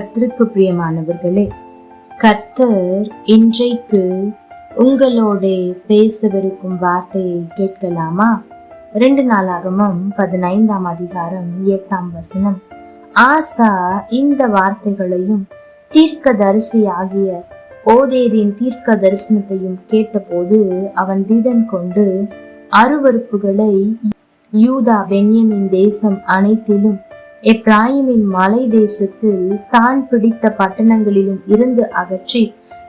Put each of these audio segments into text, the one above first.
கர்த்தருக்கு பிரியமானவர்களே கர்த்தர் இன்றைக்கு உங்களோட பேசவிருக்கும் வார்த்தையை கேட்கலாமா? ரெண்டு நாளாகமும் பதினைந்தாம் அதிகாரம் எட்டாம் வசனம். ஆசா இந்த வார்த்தைகளையும் தீர்க்க தரிசி ஆகிய ஓதேதின் தீர்க்க தரிசனத்தையும் கேட்டபோது அவன் திடன் கொண்டு அருவறுப்புகளை யூதா பென்யமின் தேசம் அனைத்திலும் எப்ராயிமின் மலை தேசத்தில் தான் பிடித்த பட்டணங்களிலும் இருந்து அகற்றி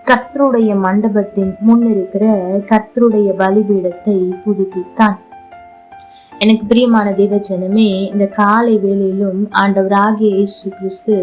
கர்த்தருடைய மண்டபத்தின் முன்னிருக்கிற கர்த்தருடைய பலிபீடத்தை புதுப்பித்தான். எனக்கு பிரியமான தேவச்சனமே இந்த காலை வேளையிலும் ஆண்டவராகிய இயேசு கிறிஸ்து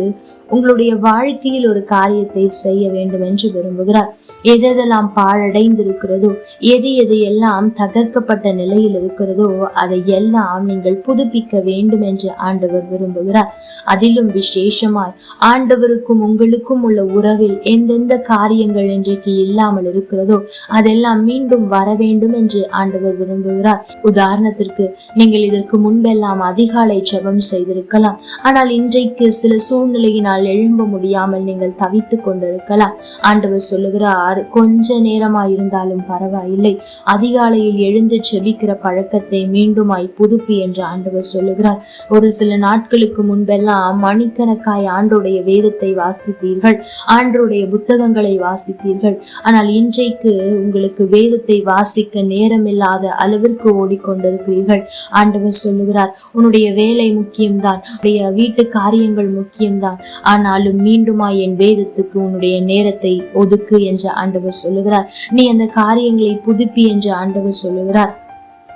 உங்களுடைய வாழ்க்கையில் ஒரு காரியத்தை செய்ய வேண்டும் என்று விரும்புகிறார். எதெல்லாம் பாழடைந்திருக்கிறதோ எது எது எல்லாம் தகர்க்கப்பட்ட நிலையில் இருக்கிறதோ அதை எல்லாம் நீங்கள் புதுப்பிக்க வேண்டும் என்று ஆண்டவர் விரும்புகிறார். அதிலும் விசேஷமாய் ஆண்டவருக்கும் உங்களுக்கும் உள்ள உறவில் எந்தெந்த காரியங்கள் இன்றைக்கு இல்லாமல் இருக்கிறதோ அதெல்லாம் மீண்டும் வர வேண்டும் என்று ஆண்டவர் விரும்புகிறார். உதாரணத்திற்கு நீங்கள் இதற்கு முன்பெல்லாம் அதிகாலை ஜெபம் செய்திருக்கலாம். ஆனால் இன்றைக்கு சில சூழ்நிலையினால் எழும்ப முடியாமல் நீங்கள் தவித்துக் கொண்டிருக்கலாம். ஆண்டவர் சொல்லுகிறார் கொஞ்ச நேரமா இருந்தாலும் பரவாயில்லை. அதிகாலையில் எழுந்து ஜெபிக்கிற பழக்கத்தை மீண்டுமாய் புதுப்பி என்று ஆண்டவர் சொல்லுகிறார். ஒரு சில நாட்களுக்கு முன்பெல்லாம் மணிக்கணக்காய் ஆண்டுடைய வேதத்தை வாசித்தீர்கள். ஆண்டுடைய புத்தகங்களை வாசித்தீர்கள். ஆனால் இன்றைக்கு உங்களுக்கு வேதத்தை வாசிக்க நேரமில்லாத அளவிற்கு ஓடிக்கொண்டிருக்கிறீர்கள். ஆண்டவர் சொல்லுகிறார் உன்னுடைய வேலை முக்கியம்தான் உடைய வீட்டு காரியங்கள் முக்கியம்தான். ஆனாலும் மீண்டுமா என் வேதத்துக்கு உன்னுடைய நேரத்தை ஒதுக்கு என்று ஆண்டவர் சொல்லுகிறார். நீ அந்த காரியங்களை புதுப்பி என்று ஆண்டவர் சொல்லுகிறார்.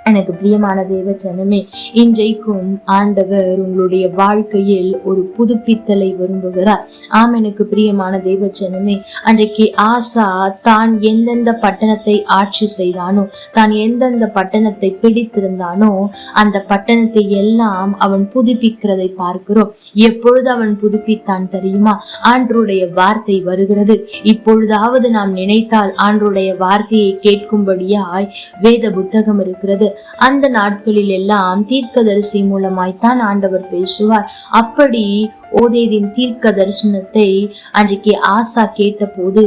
எனக்கு பிரியமான தேவ ஜனமே இன்றைக்கும் ஆண்டவர் உங்களுடைய வாழ்க்கையில் ஒரு புதுப்பித்தலை விரும்புகிறார். ஆம் எனக்கு பிரியமான தேவ ஜனமே அன்றைக்கு ஆசா தான் எந்தெந்த பட்டணத்தை ஆட்சி செய்தானோ தான் எந்தெந்த பட்டணத்தை பிடித்திருந்தானோ அந்த பட்டணத்தை எல்லாம் அவன் புதுப்பிக்கிறதை பார்க்கிறோம். எப்பொழுது அவன் புதுப்பித்தான் தெரியுமா? ஆண்டருடைய வார்த்தை வருகிறது. இப்பொழுதாவது நாம் நினைத்தால் ஆண்டருடைய வார்த்தையை கேட்கும்படியாய் வேத புத்தகம் இருக்கிறது. அந்த நாட்களில் எல்லாம் தீர்க்கதரிசி மூலமாய்த்தான் ஆண்டவர் பேசுவார். அப்படி ஓதேதின் தீர்க்க தரிசனத்தை அன்றைக்கு ஆசா கேட்டபோது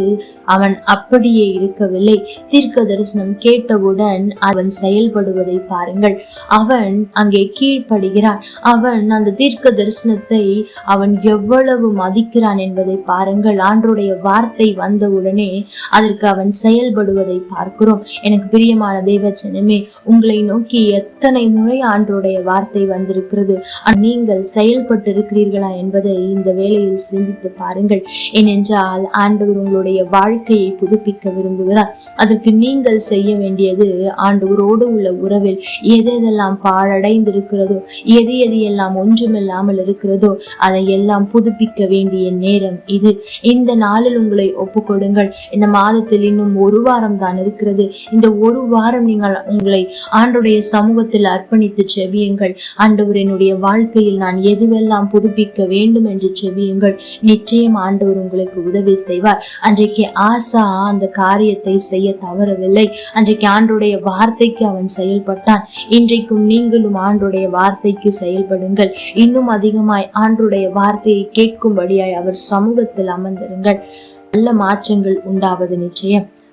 அவன் அப்படியே இருக்கவில்லை. தீர்க்க தரிசனம் கேட்டவுடன் அவன் செயல்படுவதை பாருங்கள். அவன் அங்கே கீழ்ப்படுகிறான். அவன் அந்த தீர்க்க தரிசனத்தை அவன் எவ்வளவு மதிக்கிறான் என்பதை பாருங்கள். ஆண்டுடைய வார்த்தை வந்தவுடனே அதற்கு அவன் செயல்படுவதை பார்க்கிறோம். எனக்கு பிரியமான தேவச்சனமே உங்களை உங்களை நோக்கி எத்தனை முறை ஆண்டோடைய வார்த்தை வந்திருக்கிறது? நீங்கள் செயல்பட்டு இருக்கிறீர்களா என்பதை இந்த வேளையில் சிந்தித்து பாருங்கள். ஏனென்றால் ஆண்டவர் உங்களுடைய வாழ்க்கையை புதுப்பிக்க விரும்புகிறார். அதற்கு நீங்கள் செய்ய வேண்டியது ஆண்டவரோடு உள்ள உறவில் எதெல்லாம் பாழடைந்திருக்கிறதோ எது எது எல்லாம் ஒன்றுமில்லாமல் இருக்கிறதோ அதை எல்லாம் புதுப்பிக்க வேண்டிய நேரம் இது. இந்த நாளில் உங்களை ஒப்புக்கொடுங்கள். இந்த மாதத்தில் இன்னும் ஒரு வாரம் தான் இருக்கிறது. இந்த ஒரு வாரம் நீங்கள் உங்களை ஆண்டுடைய சமூகத்தில் அர்ப்பணித்து செவியுங்கள். ஆண்டவர் என்னுடைய வாழ்க்கையில் நான் எதுவெல்லாம் புதுப்பிக்க வேண்டும் என்று செவியுங்கள். நிச்சயம் ஆண்டவர் உங்களுக்கு உதவி செய்வார். அன்றைக்கு ஆசா அந்த காரியத்தை செய்ய தவறவில்லை. அன்றைக்கு ஆண்டுடைய வார்த்தைக்கு அவன் செயல்பட்டான். இன்றைக்கும் நீங்களும் ஆண்டுடைய வார்த்தைக்கு செயல்படுங்கள். இன்னும் அதிகமாய் ஆண்டுடைய வார்த்தையை கேட்கும்படியாய் அவர் சமூகத்தில் அமர்ந்திருங்கள். நல்ல மாற்றங்கள் உண்டாவது நிச்சயம்.